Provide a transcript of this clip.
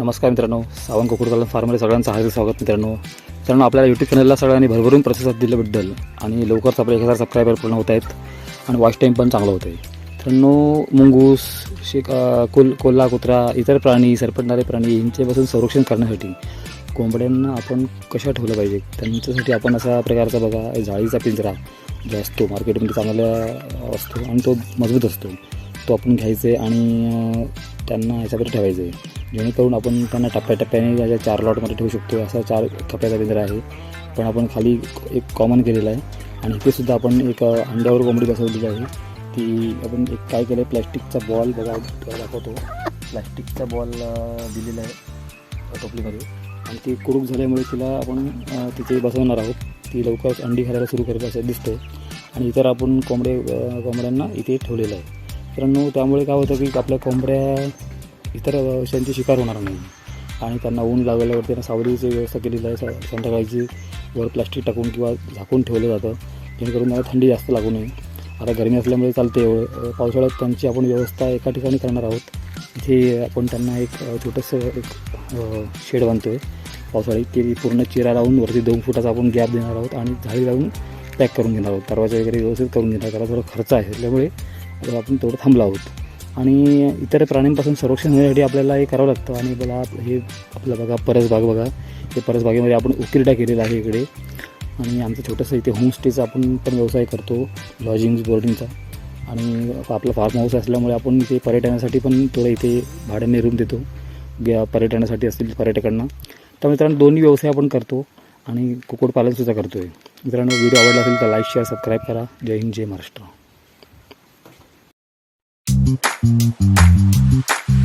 नमस्कार मित्रांनो सावंत कुकुडपालन फार्ममध्ये सगळ्यांचं हार्दिक स्वागत मित्रांनो. मित्रांनो आपल्या यूट्यूब चॅनलला सगळ्यांनी भरभरून प्रतिसाद दिल्याबद्दल आणि लवकरच आपले एक हजार सबस्क्रायबर पूर्ण होत आहेत आणि वॉच टाईम पण चांगलं होतं आहे मित्रांनो मुंगूस शिक कोल कोल्हा कुत्रा इतर प्राणी सरपटणारे प्राणी यांच्यापासून संरक्षण करण्यासाठी कोंबड्यांना आपण कशा ठेवलं पाहिजे? त्यांच्यासाठी आपण असा प्रकारचा बघा जाळीचा पिंजरा जो असतो मार्केटमध्ये चांगला असतो आणि तो मजबूत असतो. तो आपण घ्यायचा आहे आणि त्यांना ह्याच्याकडे ठेवायचं. आहे जेणेकरून आपण त्यांना टप्प्याटप्प्याने त्याच्या चार लॉटमध्ये ठेवू शकतो असा चार कप्प्याचा पिंजरा आहे. पण आपण खाली एक कॉमन केलेला आहे. आणि इथेसुद्धा आपण एक अंड्यावर कोंबडी बसवलेली आहे. ती आपण एक काय केलं आहे प्लॅस्टिकचा बॉल बघा दाखवतो. प्लॅस्टिकचा बॉल दिलेला आहे टोपलीमध्ये. आणि ती कुरूप झाल्यामुळे तिला आपण तिथे बसवणार आहोत. ती लवकरच अंडी खायला सुरू करेल असं दिसतंय. आणि इतर आपण कोंबडे कोंबड्यांना इथे ठेवलेलं आहे. मित्रांनो त्यामुळे काय होतं की आपल्या कोंबड्या इतर विषयांची शिकार होणार नाही. आणि त्यांना ऊन लागल्यावर त्यांना सावलीची व्यवस्था केलेली आहे. स- संध्याकाळची वर प्लास्टिक टाकून किंवा झाकून ठेवलं जातं. जेणेकरून त्यांना थंडी जास्त लागू नये. आता गरमी असल्यामुळे चालते एवढं. पावसाळ्यात त्यांची आपण व्यवस्था एका ठिकाणी करणार आहोत. इथे आपण त्यांना एक छोटंसं एक शेड बांधतो आहे पावसाळी ते पूर्ण चिरा लावून वरती दोन फुटाचा आपण गॅप देणार आहोत आणि झाडी लावून पॅक करून घेणार आहोत. दरवाजा वगैरे व्यवस्थित करून घेणार त्याला थोडा खर्च आहे. त्यामुळे आपण थोडं थांबला आहोत. आणि इतर प्राण्यांपासून संरक्षण होण्यासाठी आपल्याला हे करावं लागतं. आणि बघा हे आपलं बघा परसबाग बघा. हे परसबागेमध्ये आपण उकिरडा केलेला आहे इकडे. आणि आमचं छोटंसं इथे होमस्टेचा आपण पण व्यवसाय करतो लॉजिंग बोर्डिंगचा आणि आपला फार्म हाऊस असल्यामुळे आपण इथे पर्यटनासाठी पण थोडं इथे भाड्याने रूम देतो. ग्या पर्यटनासाठी असतील पर्यटकांना. तर मित्रांनो दोन्ही व्यवसाय आपण करतो आणि कुक्कुटपालनसुद्धा करतो आहे मित्रांनो व्हिडिओ आवडला असेल तर लाईक शेअर सबस्क्राईब करा. जय हिंद जय महाराष्ट्र. Thank you.